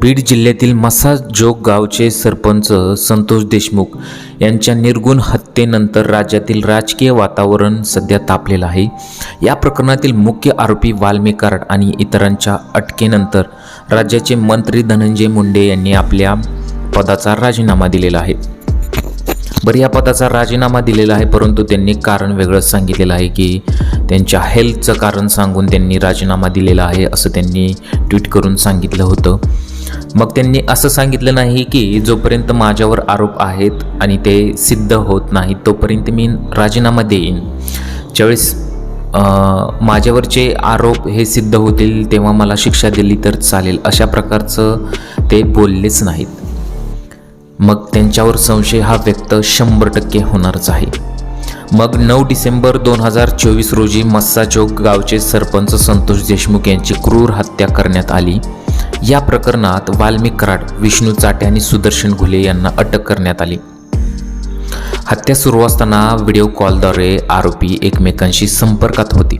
बीड जिल्ह्यातील मसाजोग गावचे सरपंच संतोष देशमुख यांच्या निर्गुण हत्येनंतर राज्यातील राजकीय वातावरण सध्या तापलेलं आहे. या प्रकरणातील मुख्य आरोपी वाल्मीकार्ड आणि इतरांच्या अटकेनंतर राज्याचे मंत्री धनंजय मुंडे यांनी आपल्या पदाचा राजीनामा दिलेला आहे. बरं या पदाचा राजीनामा दिलेला आहे परंतु त्यांनी कारण वेगळंच सांगितलेलं आहे की त्यांच्या हेल्थचं कारण सांगून त्यांनी राजीनामा दिलेला आहे असं त्यांनी ट्विट करून सांगितलं होतं. मग त्यांनी असं सांगितलं नाही की जोपर्यंत माझ्यावर आरोप आहेत आणि ते सिद्ध होत नाहीत तोपर्यंत मी राजीनामा देईन. ज्यावेळेस माझ्यावरचे आरोप हे सिद्ध होतील तेव्हा मला शिक्षा दिली तर चालेल अशा प्रकारचं ते बोललेच नाहीत. मग त्यांच्यावर संशय हा व्यक्त शंभर टक्के होणारच आहे. मग नऊ डिसेंबर दोन हजार चोवीस रोजी मस्सा चौक गावचे सरपंच संतोष देशमुख यांची क्रूर हत्या करण्यात आली. या प्रकरणात वाल्मिक कराड विष्णू चाटे आणि सुदर्शन घुले यांना अटक करण्यात आली. हत्या सुरू असताना व्हिडिओ कॉलद्वारे आरोपी एकमेकांशी संपर्कात होती.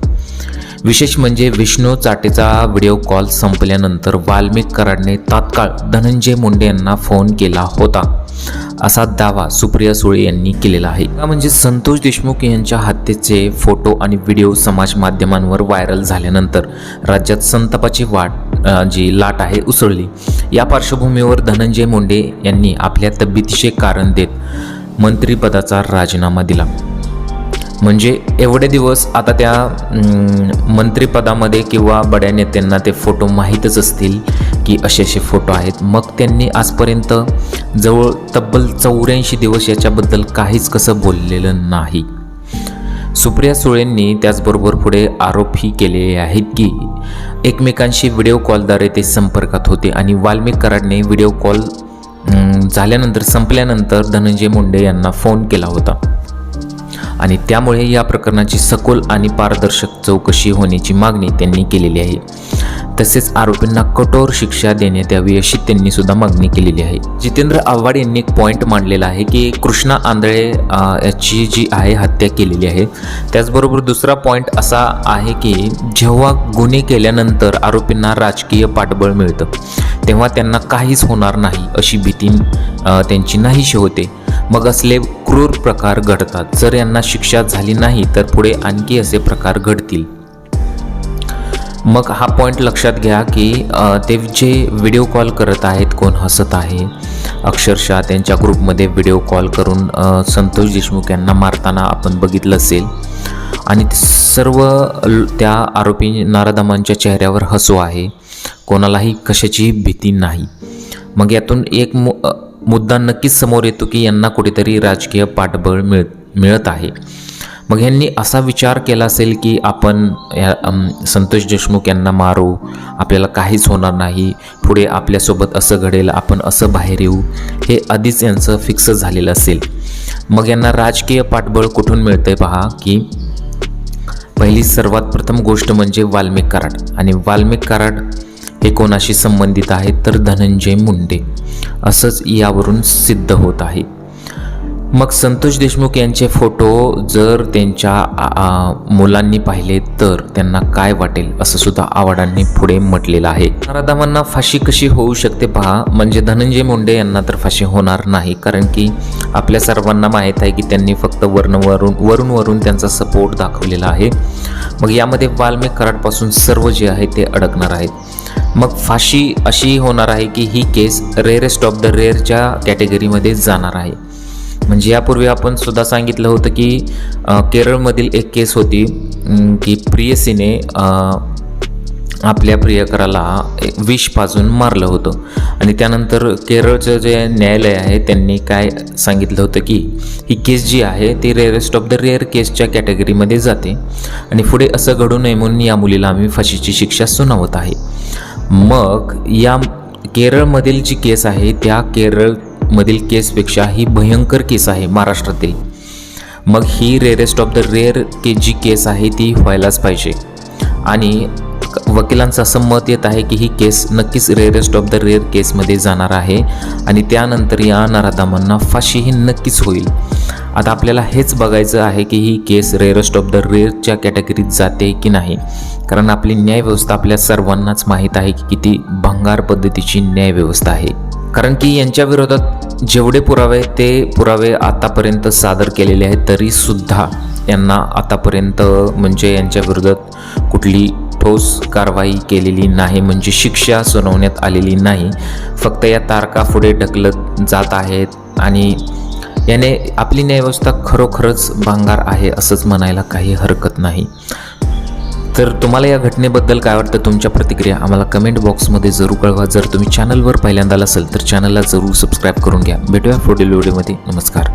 विशेष म्हणजे विष्णू चाटेचा व्हिडिओ कॉल संपल्यानंतर वाल्मिक कराडने तात्काळ धनंजय मुंडे यांना फोन केला होता. असा दावा सुप्रिया सुळे यांनी केलेला आहे. म्हणजे संतोष देशमुख यांच्या हत्येचे फोटो आणि व्हिडिओ समाज माध्यमांवर व्हायरल झाल्यानंतर राज्यात संतापाची वाट जी लाट आहे उसळली. या पार्श्वभूमीवर धनंजय मुंडे यांनी आपल्या तब्येतीचे कारण देत मंत्रिपदाचा राजीनामा दिला. म्हणजे एवढे दिवस आता त्या मंत्रीपदामध्ये मंत्रिपदामध्ये किंवा बड्या नेत्यांना ते फोटो माहीतच असतील की असे असे फोटो आहेत. मग त्यांनी आजपर्यंत जवळ तब्बल चौऱ्याऐंशी दिवस याच्याबद्दल काहीच कसं बोललेलं नाही. सुप्रिया सुळेंनी त्याचबरोबर पुढे आरोपही केलेले आहेत की एकमेकांशी व्हिडिओ कॉलद्वारे ते संपर्कात होते आणि वाल्मिक कराडने व्हिडिओ कॉल झाल्यानंतर संपल्यानंतर धनंजय मुंडे यांना फोन केला होता. आणि त्यामुळे या प्रकरणाची सखोल आणि पारदर्शक चौकशी होण्याची मागणी त्यांनी केलेली आहे. तसेच आरोपींना कठोर शिक्षा देण्यात यावी अशी त्यांनी सुद्धा मागणी केलेली आहे. जितेंद्र आव्हाड यांनी एक पॉईंट मांडलेला आहे की कृष्णा आंधळे याची जी आहे हत्या केलेली आहे. त्याचबरोबर दुसरा पॉईंट असा आहे की जेव्हा गुन्हे केल्यानंतर आरोपींना राजकीय पाठबळ मिळतं तेव्हा त्यांना काहीच होणार नाही अशी भीती त्यांची नाहीशी होते. मग असले क्रूर प्रकार घडतात. जर यांना शिक्षा झाली नाही तर पुढे आणखी असे प्रकार घडतील. मग हा पॉईंट लक्षात घ्या की ते जे व्हिडिओ कॉल करत आहेत कोण हसत आहे अक्षरशः त्यांच्या ग्रुपमध्ये व्हिडिओ कॉल करून संतोष देशमुख यांना मारताना आपण बघितलं असेल. आणि सर्व ल- त्या आरोपी नारादमांच्या चेहऱ्यावर हसू आहे. कोणालाही कशाचीही भीती नाही. मग यातून एक मो मुद्दा नक्कीच समोर येतो की यांना कुठेतरी राजकीय पाठबळ मिळ मिळत आहे. मग यांनी असा विचार केला असेल की आपण या संतोष देशमुख यांना मारू आपल्याला काहीच होणार नाही पुढे आपल्यासोबत असं घडेल आपण असं बाहेर येऊ हे आधीच यांचं फिक्स झालेलं असेल. मग यांना राजकीय पाठबळ कुठून मिळतंय पहा की पहिली सर्वात प्रथम गोष्ट म्हणजे वाल्मिक कराड. आणि वाल्मिक कराड हे कोणाशी संबंधित आहेत तर धनंजय मुंडे. असंच यावरून सिद्ध होत आहे. मग संतोष देशमुख यांचे फोटो जर त्यांच्या मुलांनी पाहिले तर त्यांना काय वाटेल असं सुद्धा आवाडांनी पुढे म्हटलेलं आहे. नराधामांना फाशी कशी होऊ शकते पहा. म्हणजे धनंजय मुंडे यांना तर फाशी होणार नाही. कारण की आपल्या सर्वांना माहीत आहे की त्यांनी फक्त वर्णवरून वरून वरून त्यांचा सपोर्ट दाखवलेला आहे. मग यामध्ये वाल्मिक कराडपासून सर्व जे आहे ते अडकणार आहेत. मग फाशी अशी होणार आहे की ही केस रेअरेस्ट ऑफ द रेअरच्या कॅटेगरीमध्ये जाणार आहे. म्हणजे यापूर्वी आपण सुद्धा सांगितलं होतं की केरळमधील एक केस होती की प्रियसीने आपल्या प्रियकराला एक विष पाजून मारलं होतं. आणि त्यानंतर केरळचं जे न्यायालय आहे त्यांनी काय सांगितलं होतं की ही केस जी आहे ती रेअरेस्ट ऑफ द रेअर केसच्या कॅटेगरीमध्ये जाते. आणि पुढे असं घडू नये म्हणून या मुलीला आम्ही फाशीची शिक्षा सुनावत आहे. मग या केरळमधील जी केस आहे त्या केरळमधील केसपेक्षा ही भयंकर केस आहे महाराष्ट्रातील. मग ही रेअरेस्ट ऑफ द रेअर के जी केस आहे ती व्हायलाच पाहिजे. आणि वकिलांचं असं मत येत आहे की ही केस नक्कीच रेअरेस्ट ऑफ द रेअर केसमध्ये जाणार आहे. आणि त्यानंतर या नराधामांना फाशीही नक्कीच होईल. आता आपल्याला हेच बघायचं आहे की ही केस रेअरेस्ट ऑफ द रेअरच्या कॅटेगरीत जाते की नाही? कारण आपली न्यायव्यवस्था आपल्या सर्वांनाच माहीत आहे की किती भंगार पद्धतीची न्यायव्यवस्था आहे. कारण की यांच्या विरोधात जेवढे पुरावे ते पुरावे आतापर्यंत सादर केलेले आहेत तरीसुद्धा यांना आतापर्यंत म्हणजे यांच्या विरोधात कुठली ठोस कारवाई केलेली नाही म्हणजे शिक्षा सुनावण्यात आलेली नाही. फक्त या तारका पुढे ढकलत जात आहेत आणि याने आपली न्यायव्यवस्था खरोखरच भांगार आहे असंच म्हणायला काही हरकत नाही. तर तुम्हाला या घटनेबद्दल काय वाटतं तुमच्या प्रतिक्रिया आम्हाला कमेंट बॉक्समध्ये जरूर कळवा. जर तुम्ही चॅनलवर पहिल्यांदा असेल तर चॅनलला जरूर सबस्क्राईब करून घ्या. भेटूया पुढील व्हिडिओमध्ये नमस्कार.